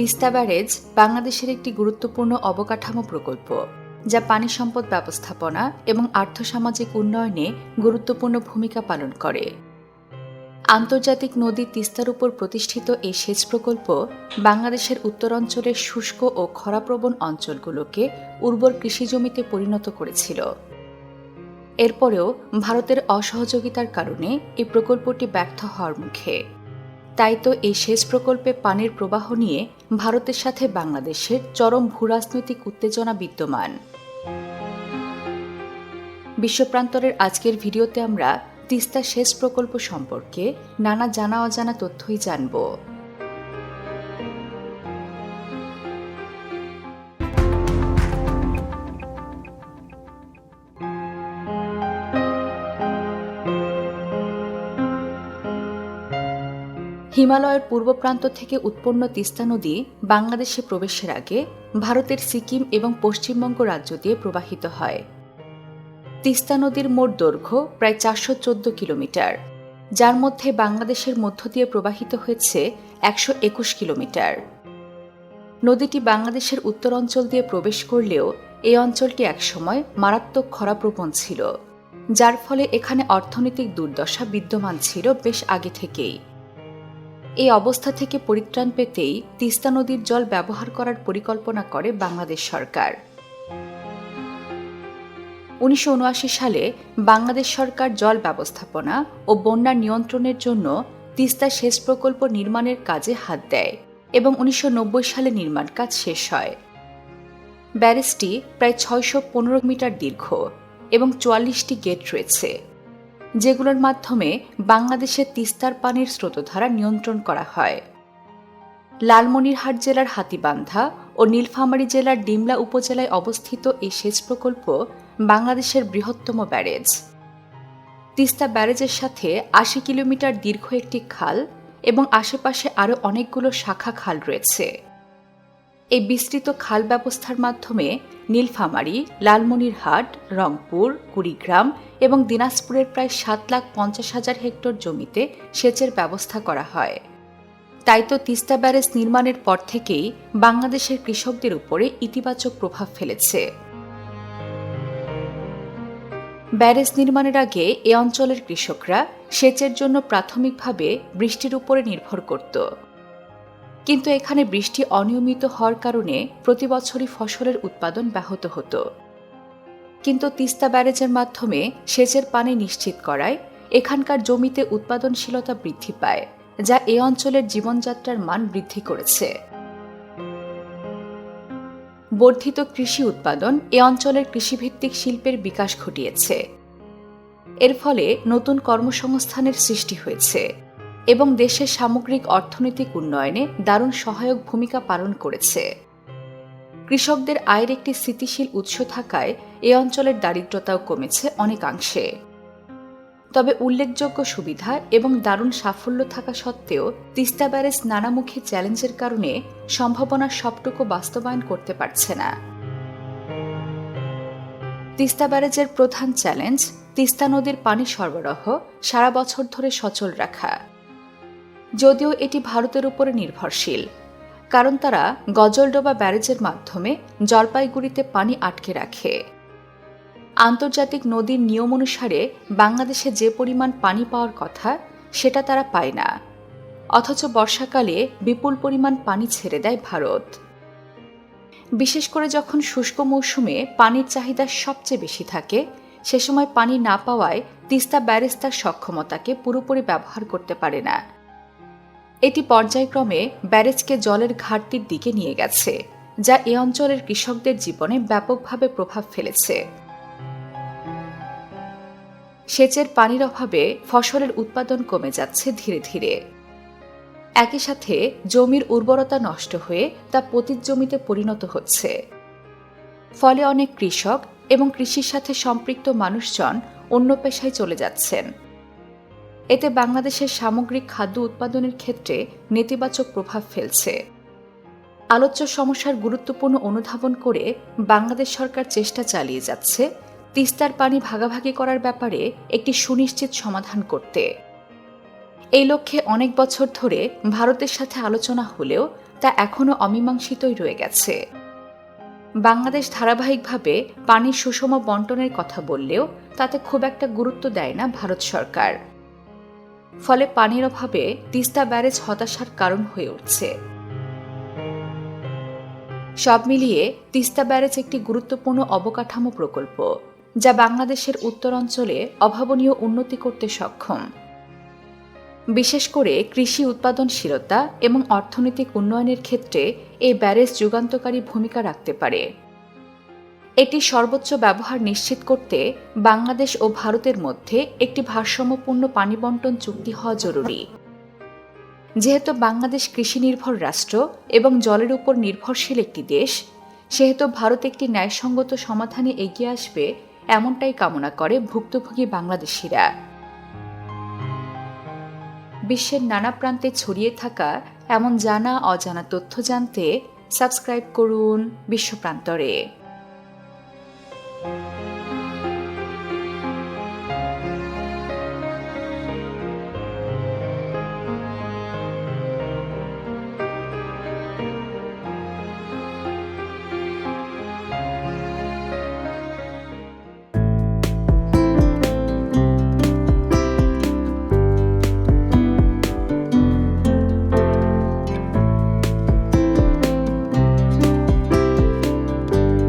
Teesta barrage বাংলাদেশের একটি গুরুত্বপূর্ণ অবকাঠামো প্রকল্প, যা পানি সম্পদ ব্যবস্থাপনা এবং আর্থসামাজিক উন্নয়নে গুরুত্বপূর্ণ ভূমিকা পালন করে। আন্তর্জাতিক নদী তিস্তার উপর প্রতিষ্ঠিত এই সেচ প্রকল্প বাংলাদেশের উত্তরাঞ্চলের শুষ্ক ও খরাপ্রবণ অঞ্চলগুলোকে উর্বর কৃষিজমিতে পরিণত করেছিল। এরপরেও ভারতের অসহযোগিতার কারণে এই প্রকল্পটি ব্যর্থ হওয়ার মুখে। তাই তো এই সেচ প্রকল্পে পানির প্রবাহ নিয়ে ভারতের সাথে বাংলাদেশের চরম ভূরাজনৈতিক উত্তেজনা বিদ্যমান। বিশ্বপ্রান্তরের আজকের ভিডিওতে আমরা তিস্তা সেচ প্রকল্প সম্পর্কে নানা জানা অজানা তথ্যই জানব। হিমালয়ের পূর্ব প্রান্ত থেকে উৎপন্ন তিস্তা নদী বাংলাদেশে প্রবেশের আগে ভারতের সিকিম এবং পশ্চিমবঙ্গ রাজ্য দিয়ে প্রবাহিত হয়। তিস্তা নদীর মোট দৈর্ঘ্য প্রায় চারশো চোদ্দ কিলোমিটার, যার মধ্যে বাংলাদেশের মধ্য দিয়ে প্রবাহিত হয়েছে একশো একুশ কিলোমিটার। নদীটি বাংলাদেশের উত্তর অঞ্চল দিয়ে প্রবেশ করলেও এই অঞ্চলটি একসময় মারাত্মক খরাপ্রবণ ছিল, যার ফলে এখানে অর্থনৈতিক দুর্দশা বিদ্যমান ছিল বেশ আগে থেকেই। এই অবস্থা থেকে পরিত্রাণ পেতেই তিস্তা নদীর জল ব্যবহার করার পরিকল্পনা করে বাংলাদেশ সরকার। উনিশশো উনআশি সালে বাংলাদেশ সরকার জল ব্যবস্থাপনা ও বন্যা নিয়ন্ত্রণের জন্য তিস্তা সেচ প্রকল্প নির্মাণের কাজে হাত দেয় এবং উনিশশো নব্বই সালে নির্মাণ কাজ শেষ হয়। ব্যারেজটি প্রায় ছয়শো পনেরো মিটার দীর্ঘ এবং চুয়াল্লিশটি গেট রয়েছে। যেগুলোর মাধ্যমে বাংলাদেশের তিস্তার পানির স্রোতধারা নিয়ন্ত্রণ করা হয়। লালমনিরহাট জেলার হাতিবান্ধা ও নীলফামারী জেলার ডিমলা উপজেলায় অবস্থিত এই সেচ প্রকল্প বাংলাদেশের বৃহত্তম ব্যারেজ। তিস্তা ব্যারেজের সাথে আশি কিলোমিটার দীর্ঘ একটি খাল এবং আশেপাশে আরও অনেকগুলো শাখা খাল রয়েছে। এই বিস্তৃত খাল ব্যবস্থার মাধ্যমে নীলফামারী, লালমনিরহাট, রংপুর, কুড়িগ্রাম এবং দিনাজপুরের প্রায় সাত লাখ পঞ্চাশ হাজার হেক্টর জমিতে সেচের ব্যবস্থা করা হয়। তাই তো তিস্তা ব্যারেজ নির্মাণের পর থেকেই বাংলাদেশের কৃষকদের উপরে ইতিবাচক প্রভাব ফেলেছে। ব্যারেজ নির্মাণের আগে এ অঞ্চলের কৃষকরা সেচের জন্য প্রাথমিকভাবে বৃষ্টির উপরে নির্ভর করত। কিন্তু এখানে বৃষ্টি অনিয়মিত হওয়ার কারণে প্রতি বছরই ফসলের উৎপাদন ব্যাহত হতো। কিন্তু তিস্তা ব্যারেজের মাধ্যমে সেচের পানি নিশ্চিত করায় এখানকার জমিতে উৎপাদনশীলতা বৃদ্ধি পায়, যা এ অঞ্চলের জীবনযাত্রার মান বৃদ্ধি করেছে। বর্ধিত কৃষি উৎপাদন এ অঞ্চলের কৃষিভিত্তিক শিল্পের বিকাশ ঘটিয়েছে। এর ফলে নতুন কর্মসংস্থানের সৃষ্টি হয়েছে। এবং দেশের সামগ্রিক অর্থনৈতিক উন্নয়নে দারুণ সহায়ক ভূমিকা পালন করেছে। কৃষকদের আয়ের একটি স্থিতিশীল উৎস থাকায় এ অঞ্চলের দারিদ্রতাও কমেছে অনেকাংশে। তবে উল্লেখযোগ্য সুবিধা এবং দারুণ সাফল্য থাকা সত্ত্বেও তিস্তা ব্যারেজ নানামুখী চ্যালেঞ্জের কারণে সম্ভাবনা সবটুকু বাস্তবায়ন করতে পারছে না। তিস্তা ব্যারেজের প্রধান চ্যালেঞ্জ তিস্তা নদীর পানি সরবরাহ সারা বছর ধরে সচল রাখা। যদিও এটি ভারতের উপরে নির্ভরশীল, কারণ তারা গজলডোবা ব্যারেজের মাধ্যমে জলপাইগুড়িতে পানি আটকে রাখে। আন্তর্জাতিক নদীর নিয়ম অনুসারে বাংলাদেশে যে পরিমাণ পানি পাওয়ার কথা, সেটা তারা পায় না। অথচ বর্ষাকালে বিপুল পরিমাণ পানি ছেড়ে দেয় ভারত। বিশেষ করে যখন শুষ্ক মৌসুমে পানির চাহিদা সবচেয়ে বেশি থাকে, সে সময় পানি না পাওয়ায় তিস্তা ব্যারেজ তার সক্ষমতাকে পুরোপুরি ব্যবহার করতে পারে না। এটি পর্যায়ক্রমে ব্যারেজকে জলের ঘাটতির দিকে নিয়ে গেছে, যা এ অঞ্চলের কৃষকদের জীবনে ব্যাপকভাবে প্রভাব ফেলেছে। সেচের পানির অভাবে ফসলের উৎপাদন কমে যাচ্ছে ধীরে ধীরে। একই সাথে জমির উর্বরতা নষ্ট হয়ে তা পতিত জমিতে পরিণত হচ্ছে। ফলে অনেক কৃষক এবং কৃষির সাথে সম্পৃক্ত মানুষজন অন্য পেশায় চলে যাচ্ছেন। এতে বাংলাদেশের সামগ্রিক খাদ্য উৎপাদনের ক্ষেত্রে নেতিবাচক প্রভাব ফেলছে। আলোচ্য সমস্যার গুরুত্বপূর্ণ অনুধাবন করে বাংলাদেশ সরকার চেষ্টা চালিয়ে যাচ্ছে তিস্তার পানি ভাগাভাগি করার ব্যাপারে একটি সুনিশ্চিত সমাধান করতে। এই লক্ষ্যে অনেক বছর ধরে ভারতের সাথে আলোচনা হলেও তা এখনও অমীমাংসিতই রয়ে গেছে। বাংলাদেশ ধারাবাহিকভাবে পানির সুষম বন্টনের কথা বললেও তাতে খুব একটা গুরুত্ব দেয় না ভারত সরকার। ফলে পানির অভাবে তিস্তা ব্যারেজ হতাশার কারণ হয়ে উঠছে। সব মিলিয়ে তিস্তা ব্যারেজ একটি গুরুত্বপূর্ণ অবকাঠামো প্রকল্প, যা বাংলাদেশের উত্তরাঞ্চলে অভাবনীয় উন্নতি করতে সক্ষম। বিশেষ করে কৃষি উৎপাদনশীলতা এবং অর্থনৈতিক উন্নয়নের ক্ষেত্রে এই ব্যারেজ যুগান্তকারী ভূমিকা রাখতে পারে। এটি সর্বোচ্চ ব্যবহার নিশ্চিত করতে বাংলাদেশ ও ভারতের মধ্যে একটি ভারসাম্যপূর্ণ পানি বন্টন চুক্তি হওয়া জরুরি। যেহেতু বাংলাদেশ কৃষি নির্ভর রাষ্ট্র এবং জলের উপর নির্ভরশীল একটি দেশ, সেহেতু ভারত একটি ন্যায়সঙ্গত সমাধানে এগিয়ে আসবে এমনটাই কামনা করে ভুক্তভোগী বাংলাদেশিরা। বিশ্বের নানা প্রান্তে ছড়িয়ে থাকা এমন জানা অজানা তথ্য জানতে সাবস্ক্রাইব করুন বিশ্বপ্রান্তরে